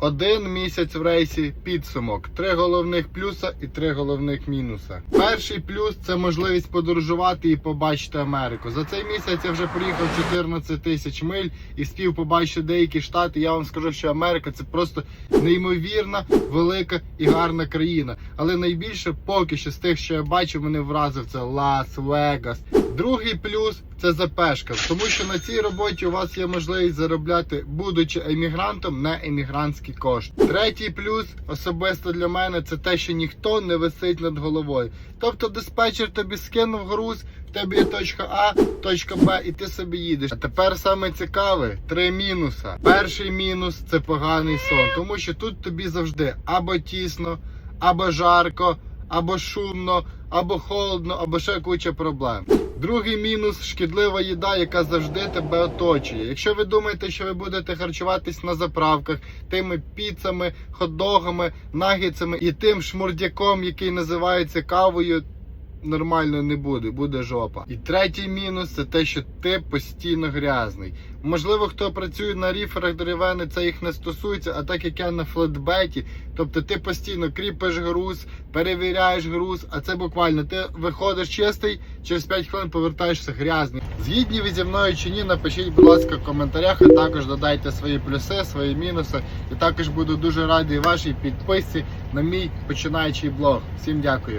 Один місяць в рейсі підсумок. Три головних плюса і три головних мінуса. Перший плюс це можливість подорожувати і побачити Америку. За цей місяць я вже проїхав 14 тисяч миль і спів побачити деякі штати. Я вам скажу, що Америка це просто неймовірна, велика і гарна країна. Але найбільше поки що з тих, що я бачив, мене вразив це Лас-Вегас. Другий плюс це запешка, тому що на цій роботі у вас є можливість заробляти, будучи емігрантом, не емігрантські кошти. Третій плюс особисто для мене це те, що ніхто не висить над головою. Тобто диспетчер тобі скинув груз, в тебе є точка А, точка Б, і ти собі їдеш. А тепер саме цікаве три мінуса. Перший мінус це поганий сон, тому що тут тобі завжди або тісно, або жарко, або шумно, або холодно, або ще куча проблем. Другий мінус шкідлива їда, яка завжди тебе оточує. Якщо ви думаєте, що ви будете харчуватись на заправках тими піцами, хот-догами, нагіцями і тим шмурдяком, який називається кавою. Нормально не буде, буде жопа. І третій мінус це те, що ти постійно грязний. Можливо, хто працює на ріферах деревини, це їх не стосується, а так як я на флетбеті, тобто ти постійно кріпиш груз, перевіряєш груз, а це буквально ти виходиш чистий, через 5 хвилин повертаєшся грязний. Згідні ви зі мною чи ні, напишіть, будь ласка, в коментарях, а також додайте свої плюси, свої мінуси. І також буду дуже радий вашій підписці на мій починаючий блог. Всім дякую.